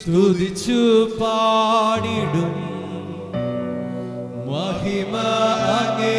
സ്തുതിച്ചു പാടിടും മഹിമ അങ്ങേ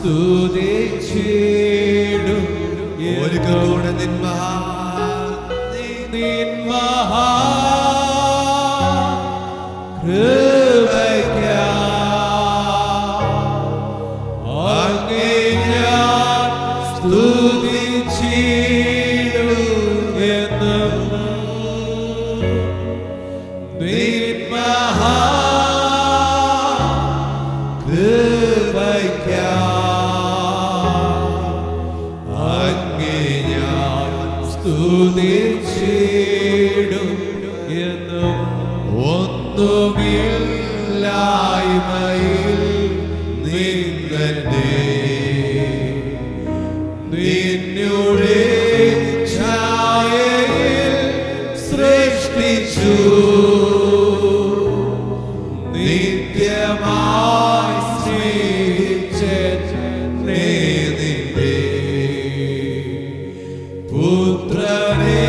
സ്തുതിച്ചിടും ഒരിക്കൽ കൂടെ നിന്മഹാ നിന്മഹാ Be my heart. പുത്രനെ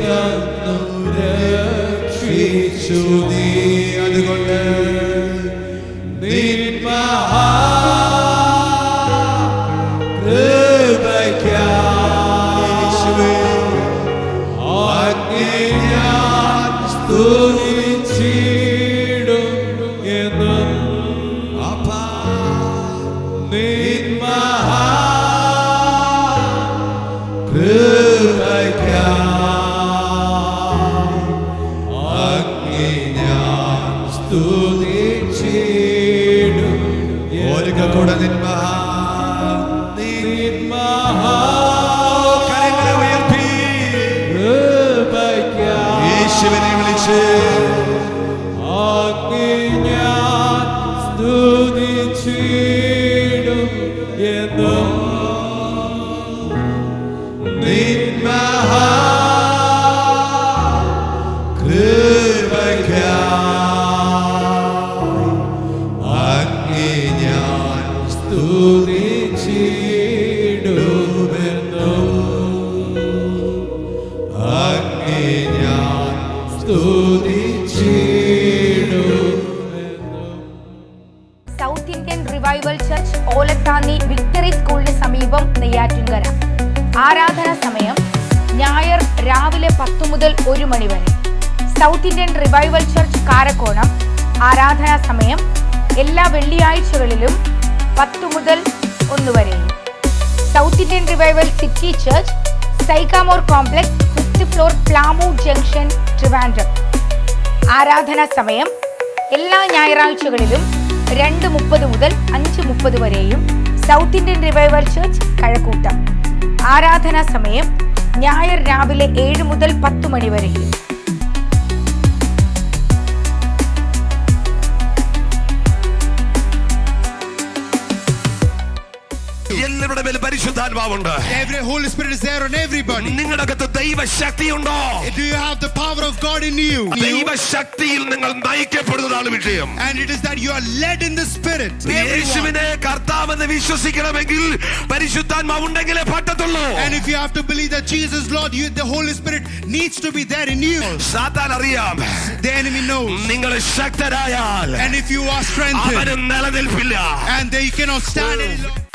തന്നു രക്ഷിച്ചു നീ അതുകൊണ്ട് Amém. ذلك كودا للمها للمها كريم لو يربي بك يا ايش بني مليشي അഗ്നിയാൻ സ്തുതിച്ചിടും എന്നും South Indian revival church Olathanni victory സ്കൂളിന് സമീപം നെയ്യാറ്റിൻകര. ആരാധന സമയം ഞായർ രാവിലെ പത്ത് മുതൽ ഒരു മണി വരെ. South Indian revival church Karakonam. ആരാധനാ സമയം എല്ലാ വെള്ളിയാഴ്ചകളിലും പത്ത് മുതൽ ഒന്ന് വരെയും South Indian revival city church sycamore complex fifth floor Plamoodu junction Trivandrum. ആരാധനാ സമയം എല്ലാ ഞായറാഴ്ചകളിലും രണ്ട് മുപ്പത് മുതൽ അഞ്ച് മുപ്പത് വരെയും South Indian revival church Kazhakkoottam. ആരാധനാ സമയം ഞായർ രാവിലെ ഏഴ് മുതൽ പത്ത് മണി വരെയും. എല്ലാവരുടെ മേൽ പരിശുദ്ധാത്മാവുണ്ട് Every Holy Spirit is there on everybody. നിങ്ങളുടെ അകത്ത് ദൈവശക്തിയുണ്ടോ Do you have the power of God in you? ദൈവശക്തിയിൽ നിങ്ങൾ നയിക്കപ്പെടുന്നതാണ് വിഷയം And it is that you are led in the Spirit. Everyone. യേശുവിനെ കർത്താവെന്ന് വിശ്വസിക്കണമെങ്കിൽ പരിശുദ്ധാത്മാവ് ഉണ്ടെങ്കിലേ പറ്റത്തുള്ളൂ And if you have to believe that Jesus is Lord, you, the Holy Spirit needs to be there in you. സാത്താൻ അറിയാം The enemy knows. നിങ്ങൾ ശക്തരായാൽ And if you are strengthened അവന് നിലനിൽപ്പില്ല and they cannot stand any longer.